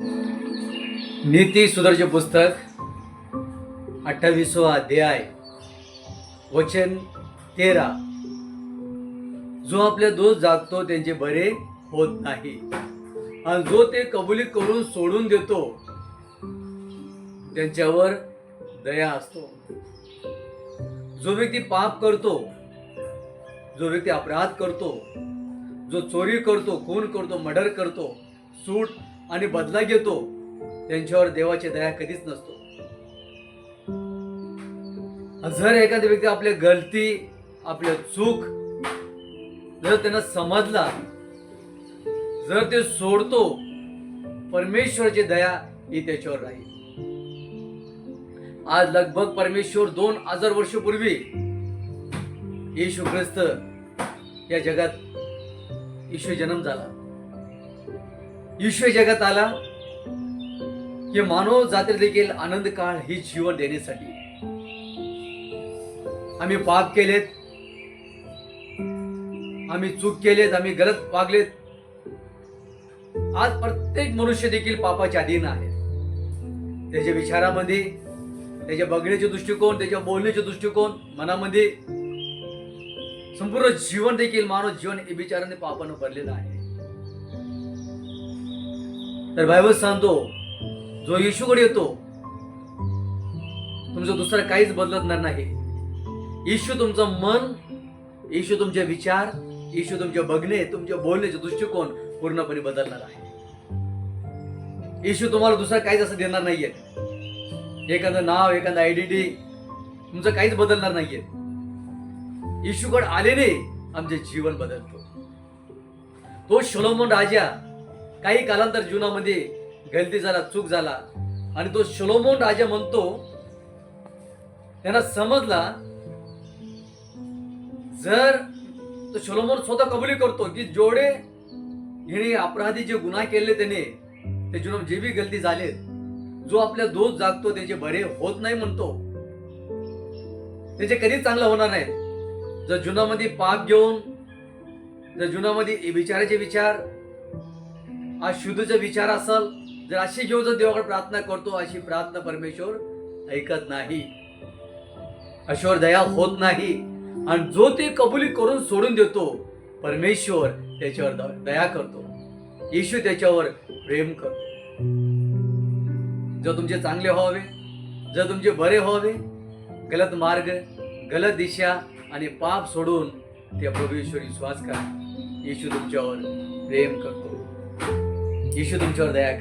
नीती सुधारचे पुस्तक अठ्ठावीसवा अध्याय वचन तेरा. जो आपले दोष जागतो त्यांचे बरे होत नाही. आणि जो ते कबुली करून सोडून देतो त्यांच्यावर दया असतो. जो व्यक्ती पाप करतो जो व्यक्ती अपराध करतो जो चोरी करतो खून करतो मर्डर करतो सूट आणि बदला घेतो त्यांच्यावर देवाची दया कधीच नसतो. जर एखादी व्यक्ती आपल्या गलती आपल्या चूक जर त्यांना समजला जर ते सोडतो परमेश्वरची दया ही त्याच्यावर राहील. आज लगभग परमेश्वर दोन हजार वर्षपूर्वी येशू ख्रिस्त या जगात येशू जन्म झाला. ईश्वर जगात आला की मानव जाती देखील आनंद काळ ही जीवन देण्यासाठी. आम्ही पाप केलेत. आम्ही चूक केलेत आम्ही गलत वागलेत. आज प्रत्येक मनुष्य देखील पापाच्या अधीन आहे. त्याच्या विचारामध्ये त्याच्या बघण्याचे दृष्टिकोन त्याच्या बोलण्याचे दृष्टिकोन मनामध्ये संपूर्ण जीवन देखील मानव जीवन हे विचाराने पापानं भरलेलं आहे. तर बायबल सांगतो जो येशूकडे येतो तुमचं दुसरं काहीच बदलणार नाही. येशू तुमचं मन येशू तुमचे विचार येशू तुमचे बघणे तुमचे बोलण्याचे दृष्टिकोन पूर्णपणे बदलणार आहे. येशू तुम्हाला दुसरं काहीच असं देणार नाहीये. एखादं नाव एखादं आयडेंटिटी तुमचं काहीच बदलणार नाहीये. येशूकडे आलेने आमचे जीवन बदलतो. तो शोलोमन राजा काही कालांतर जीवनामध्ये गलती झाला चूक झाला. आणि तो शलोमोन राजा म्हणतो त्यांना समजला जर तो शलोमोन स्वतः कबुली करतो की जेवढे हिने अपराधी जे गुन्हा केले त्याने ते जुनम जे बी गलती झाले जो आपल्या दोष जागतो त्याचे बरे होत नाही म्हणतो. त्याचे कधीच चांगलं होणार नाही. जर जुनामध्ये पाप घेऊन जर जुनामध्ये विचाराचे विचार आज शुद्धचा विचार असल जर अशी घेऊन जर देवाकडे प्रार्थना करतो अशी प्रार्थना परमेश्वर ऐकत नाही. अशावर दया होत नाही. आणि जो ते कबुली करून सोडून देतो परमेश्वर त्याच्यावर द- दया करतो. येशू त्याच्यावर प्रेम करतो. जर तुमचे चांगले व्हावे जर तुमचे बरे व्हावे गलत मार्ग गलत दिशा आणि पाप सोडून त्या प्रभू ईश्वर विश्वास करा. येशू तुमच्यावर प्रेम करतो. যিশুদিন চোর দেয়া